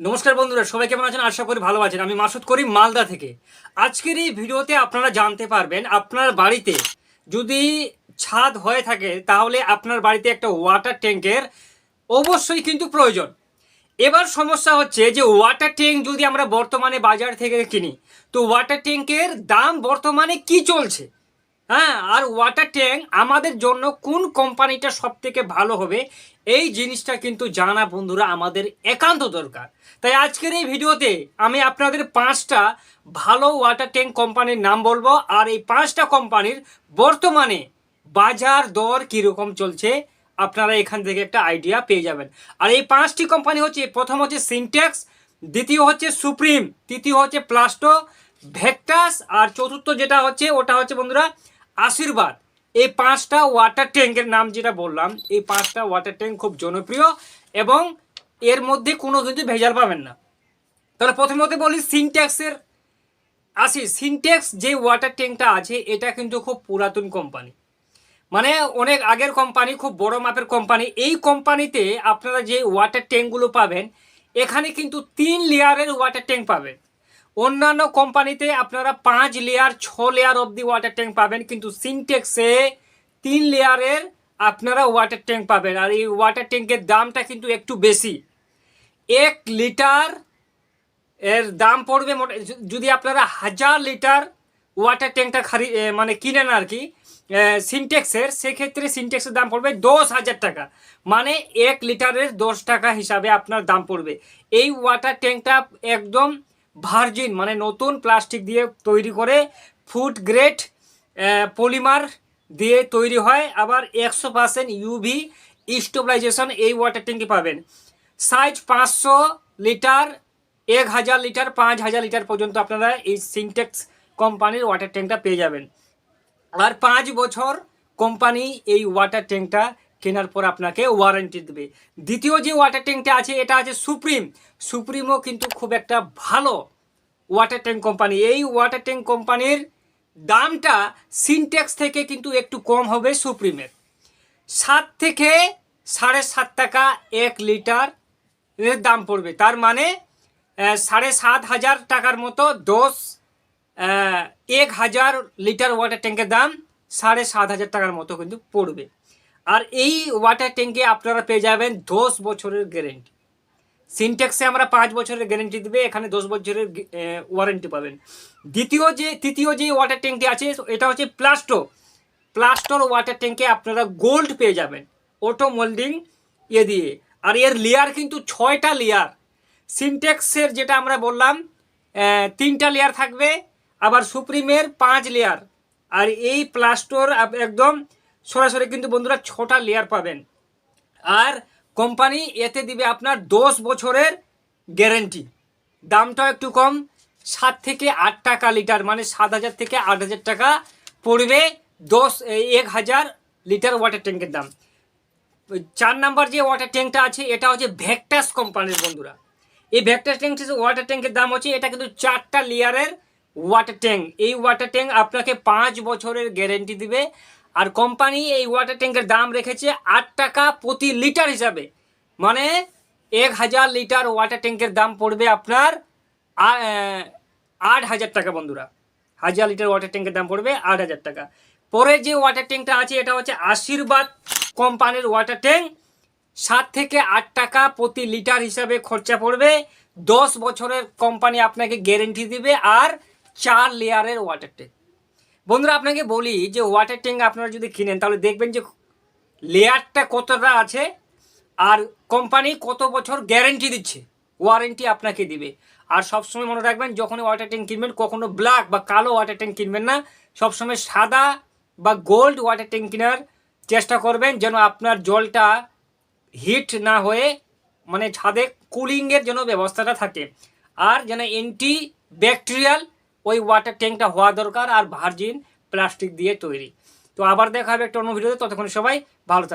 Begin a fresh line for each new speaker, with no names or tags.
নমস্কার বন্ধুরা, সবাই কেমন আছেন? আশা করি ভালো আছেন। আমি মাসুদ করি মালদা থেকে। আজকের এই ভিডিওতে আপনারা জানতে পারবেন, আপনার বাড়িতে যদি ছাদ হয়ে থাকে, তাহলে আপনার বাড়িতে একটা ওয়াটার ট্যাঙ্কের অবশ্যই কিন্তু প্রয়োজন। এবার সমস্যা হচ্ছে যে ওয়াটার ট্যাঙ্ক যদি আমরা বর্তমানে বাজার থেকে কিনি, তো ওয়াটার ট্যাঙ্কের দাম বর্তমানে কি চলছে? হ্যাঁ আর ওয়াটার ট্যাঙ্ক আমাদের জন্য কোন কোম্পানিটা সব থেকে ভালো হবে, এই জিনিসটা কিন্তু জানা বন্ধুরা আমাদের একান্ত দরকার। তাই আজকের এই ভিডিওতে আমি আপনাদের পাঁচটা ভালো ওয়াটার ট্যাঙ্ক কোম্পানির নাম বলব, আর এই পাঁচটা কোম্পানির বর্তমানে বাজার দর কীরকম চলছে, আপনারা এখান থেকে একটা আইডিয়া পেয়ে যাবেন। আর এই পাঁচটি কোম্পানি হচ্ছে, প্রথম হচ্ছে সিনটেক্স দ্বিতীয় হচ্ছে সুপ্রিম তৃতীয় হচ্ছে প্লাস্টো ভেক্টাস আর চতুর্থ যেটা হচ্ছে, ওটা হচ্ছে বন্ধুরা আশীর্বাদ। এই পাঁচটা ওয়াটার ট্যাঙ্কের নাম যেটা বললাম, এই পাঁচটা ওয়াটার ট্যাঙ্ক খুব জনপ্রিয় এবং এর মধ্যে কোনো কিন্তু ভেজাল পাবেন না। তাহলে প্রথমত বলি সিনট্যাক্সের আসি সিনটেক্স যে ওয়াটার ট্যাঙ্কটা আছে, এটা কিন্তু খুব পুরাতন কোম্পানি মানে অনেক আগের কোম্পানি খুব বড় মাপের কোম্পানি এই কোম্পানিতে আপনারা যে ওয়াটার ট্যাঙ্কগুলো পাবেন, এখানে কিন্তু তিন লেয়ারের ওয়াটার ট্যাঙ্ক পাবেন। অন্যান্য কোম্পানিতে আপনারা পাঁচ লেয়ার ছ লেয়ার অবধি ওয়াটার ট্যাঙ্ক পাবেন, কিন্তু সিনটেক্সে তিন লেয়ারের আপনারা ওয়াটার ট্যাঙ্ক পাবেন। আর এই ওয়াটার ট্যাঙ্কের দামটা কিন্তু একটু বেশি। এক লিটার এর দাম পড়বে যদি আপনারা হাজার লিটার ওয়াটার ট্যাঙ্কটা খারি মানে কিনেন আর কি সিনটেক্সের সেক্ষেত্রে সিনটেক্সের দাম পড়বে দশ হাজার টাকা। মানে এক লিটারের দশ টাকা হিসাবে আপনার দাম পড়বে। এই ওয়াটার ট্যাঙ্কটা একদম ভার্জিন মানে নতুন প্লাস্টিক দিয়ে তৈরি করে ফুড গ্রেড পলিমার দিয়ে তৈরি হয়। আবার একশো পার্সেন্ট ইউভি স্টোবিলাইজেশন এই ওয়াটার ট্যাঙ্কে পাবেন। সাইজ পাঁচশো লিটার এক হাজার লিটার পাঁচ হাজার লিটার পর্যন্ত আপনারা এই সিনটেক্স কোম্পানির ওয়াটার ট্যাঙ্কটা পেয়ে যাবেন। আর পাঁচ বছর কোম্পানি এই ওয়াটার ট্যাঙ্কটা কেনার পর আপনাকে ওয়ারেন্টি দেবে। দ্বিতীয় যে ওয়াটার ট্যাঙ্কটা আছে, এটা আছে সুপ্রিম সুপ্রিমও কিন্তু খুব একটা ভালো ওয়াটার ট্যাঙ্ক কোম্পানি এই ওয়াটার ট্যাঙ্ক কোম্পানির দামটা সিনটেক্স থেকে কিন্তু একটু কম হবে সুপ্রিমের সাত থেকে সাড়ে সাত টাকা এক লিটার দাম পড়বে। তার মানে সাড়ে সাত হাজার টাকার মতো দশ এক হাজার লিটার ওয়াটার ট্যাঙ্কের দাম সাড়ে সাত হাজার টাকার মতো কিন্তু পড়বে। আর এই ওয়াটার ট্যাঙ্কে আপনারা পেয়ে যাবেন দশ বছরের গ্যারেন্টি সিনটেক্সে আমরা পাঁচ বছরের গ্যারেন্টি দেবে, এখানে দশ বছরের ওয়ারেন্টি পাবেন। দ্বিতীয় যে, তৃতীয় যে ওয়াটার ট্যাঙ্কটি আছে, এটা হচ্ছে প্লাস্টো প্লাস্টোর ওয়াটার ট্যাঙ্কে আপনারা গোল্ড পেয়ে যাবেন অটো মোল্ডিং ইয়ে দিয়ে। আর এর লেয়ার কিন্তু ছয়টা লেয়ার সিনটেক্সের যেটা আমরা বললাম তিনটা লেয়ার থাকবে, আবার সুপ্রিমের পাঁচ লেয়ার আর এই প্লাস্টোর একদম সরাসরি কিন্তু বন্ধুরা ছটা লেয়ার পাবেন। আর কোম্পানি এতে দিবে আপনার দশ বছরের গ্যারেন্টি দামটাও একটু কম, সাত থেকে আট টাকা লিটার মানে সাত হাজার থেকে আট হাজার টাকা পড়বে দশ এক হাজার লিটার ওয়াটার ট্যাঙ্কের দাম। চার নাম্বার যে ওয়াটার ট্যাঙ্কটা আছে, এটা হচ্ছে ভেক্টাস কোম্পানির বন্ধুরা। এই ভেক্টাস ট্যাঙ্ক ওয়াটার ট্যাঙ্কের দাম হচ্ছে, এটা কিন্তু চারটা লেয়ারের ওয়াটার ট্যাঙ্ক এই ওয়াটার ট্যাঙ্ক আপনাকে পাঁচ বছরের গ্যারেন্টি দিবে। আর কোম্পানি এই ওয়াটার ট্যাঙ্কের দাম রেখেছে আট টাকা প্রতি লিটার হিসাবে। মানে এক হাজার লিটার ওয়াটার ট্যাঙ্কের দাম পড়বে আপনার আট হাজার টাকা বন্ধুরা। হাজার লিটার ওয়াটার ট্যাঙ্কের দাম পড়বে আট হাজার টাকা। পরে যে ওয়াটার ট্যাঙ্কটা আছে, এটা হচ্ছে আশীর্বাদ কোম্পানির ওয়াটার ট্যাঙ্ক সাত থেকে আট টাকা প্রতি লিটার হিসাবে খরচা পড়বে। দশ বছরের কোম্পানি আপনাকে গ্যারেন্টি দিবে আর চার লেয়ারের ওয়াটার ট্যাঙ্ক বন্ধুরা, আপনাকে বলি যে ওয়াটার ট্যাঙ্ক আপনারা যদি কিনেন, তাহলে দেখবেন যে লেয়ারটা কতটা আছে আর কোম্পানি কত বছর গ্যারেন্টি দিচ্ছে ওয়ারেন্টি আপনাকে দিবে। আর সবসময় মনে রাখবেন যখন ওয়াটার ট্যাঙ্ক কিনবেন, কখনো ব্ল্যাক বা কালো ওয়াটার ট্যাঙ্ক কিনবেন না। সবসময় সাদা বা গোল্ড ওয়াটার ট্যাঙ্ক কেনার চেষ্টা করবেন, যেন আপনার জলটা হিট না হয়ে মানে ছাদে কুলিংয়ের জন্য ব্যবস্থাটা থাকে। আর যেন অ্যান্টি ব্যাকটেরিয়াল ওই ওয়াটার ট্যাঙ্কটা হওয়া দরকার আর ভার্জিন প্লাস্টিক দিয়ে তৈরি। তো আবার দেখা হবে একটা অন্য ভিডিওতে, ততক্ষণ সবাই ভালো থাকবে